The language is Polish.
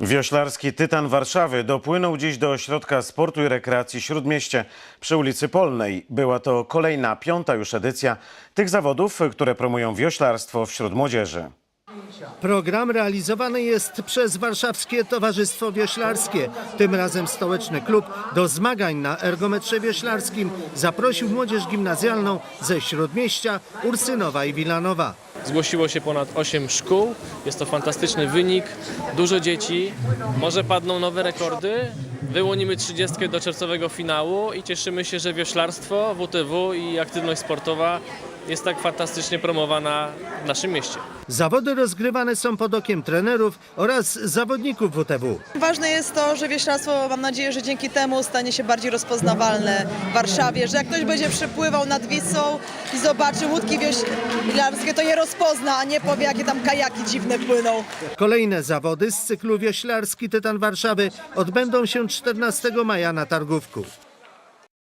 Wioślarski Tytan Warszawy dopłynął dziś do ośrodka sportu i rekreacji Śródmieście przy ulicy Polnej. Była to kolejna, piąta już edycja tych zawodów, które promują wioślarstwo wśród młodzieży. Program realizowany jest przez Warszawskie Towarzystwo Wioślarskie. Tym razem stołeczny klub do zmagań na ergometrze wioślarskim zaprosił młodzież gimnazjalną ze Śródmieścia, Ursynowa i Wilanowa. Zgłosiło się ponad 8 szkół. Jest to fantastyczny wynik. Dużo dzieci. Może padną nowe rekordy. Wyłonimy 30 do czerwcowego finału i cieszymy się, że wioślarstwo, WTW i aktywność sportowa jest tak fantastycznie promowana w naszym mieście. Zawody rozgrywane są pod okiem trenerów oraz zawodników WTW. Ważne jest to, że wioślarstwo, mam nadzieję, że dzięki temu stanie się bardziej rozpoznawalne w Warszawie, że jak ktoś będzie przypływał nad Wisłą i zobaczy łódki wioślarskie, to je rozpozna, a nie powie, jakie tam kajaki dziwne płyną. Kolejne zawody z cyklu Wioślarski Tytan Warszawy odbędą się 14 maja na Targówku.